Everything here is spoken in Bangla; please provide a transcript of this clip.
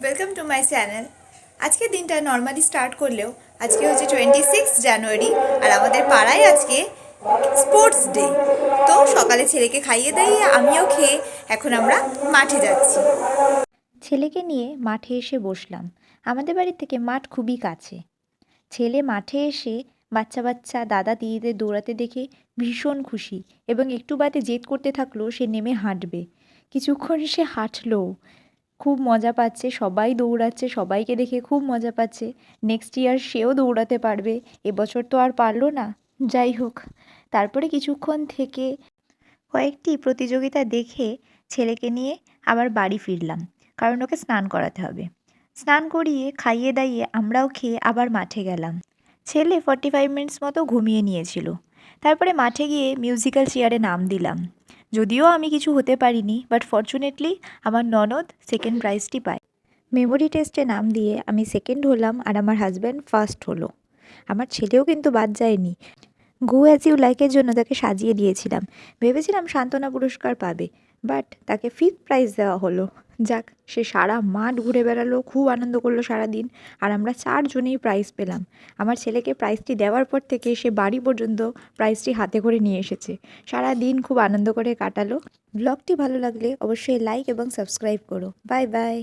ওয়েলকাম টু মাই চ্যানেল আজকে দিনটা নর্মালি স্টার্ট করলেও আজকে হচ্ছে টোয়েন্টি সিক্স জানুয়ারি আর আমাদের পাড়ায় আজকে স্পোর্টস ডে তো সকালে ছেলেকে খাইয়ে দাইয়ে আমিও খেয়ে এখন আমরা মাঠে যাচ্ছি। ছেলেকে নিয়ে মাঠে এসে বসলাম। আমাদের বাড়ি থেকে মাঠ খুবই কাছে। ছেলে মাঠে এসে বাচ্চা বাচ্চা দাদা দিদিদের দৌড়াতে দেখে ভীষণ খুশি এবং একটু বাদে জেদ করতে থাকল সে নেমে হাঁটবে। কিছুক্ষণ সে হাঁটলো। খুব মজা পাচ্ছে, সবাই দৌড়াচ্ছে, সবাইকে দেখে খুব মজা পাচ্ছে। নেক্সট ইয়ার সেও দৌড়াতে পারবে, এবছর তো আর পারল না। যাই হোক, তারপরে কিছুক্ষণ থেকে কয়েকটি প্রতিযোগিতা দেখে ছেলেকে নিয়ে আবার বাড়ি ফিরলাম, কারণ ওকে স্নান করাতে হবে। স্নান করিয়ে, খাইয়ে দাইয়ে আমরাও খেয়ে আবার মাঠে গেলাম। ছেলে ফর্টি ফাইভ মিনিটস মতো ঘুমিয়ে নিয়েছিল। তারপরে মাঠে গিয়ে মিউজিক্যাল চেয়ারে নাম দিলাম। যদিও আমি কিছু হতে পারিনি বাট ফর্চুনেটলি আমার ননদ সেকেন্ড প্রাইজটি পায়। মেমোরি টেস্টে নাম দিয়ে আমি সেকেন্ড হলাম আর আমার হাজব্যান্ড ফার্স্ট হলো। আমার ছেলেও কিন্তু বাদ যায়নি। গো অ্যাজ ইউ লাইকের জন্য তাকে সাজিয়ে দিয়েছিলাম। ভেবেছিলাম সান্ত্বনা পুরস্কার পাবে বাট তাকে ফিফথ প্রাইজ দেওয়া হলো। যাক, সে সারা মাঠ ঘুরে বেড়ালো, খুব আনন্দ করল সারা দিন আর আমরা চারজনেই প্রাইজ পেলাম। আমার ছেলেকে প্রাইজটি দেওয়ার পর থেকে সে বাড়ি পর্যন্ত প্রাইজটি হাতে করে নিয়ে এসেছে। সারা দিন খুব আনন্দ করে কাটালো। ব্লগটি ভালো লাগলে অবশ্যই লাইক এবং সাবস্ক্রাইব করো। Bye bye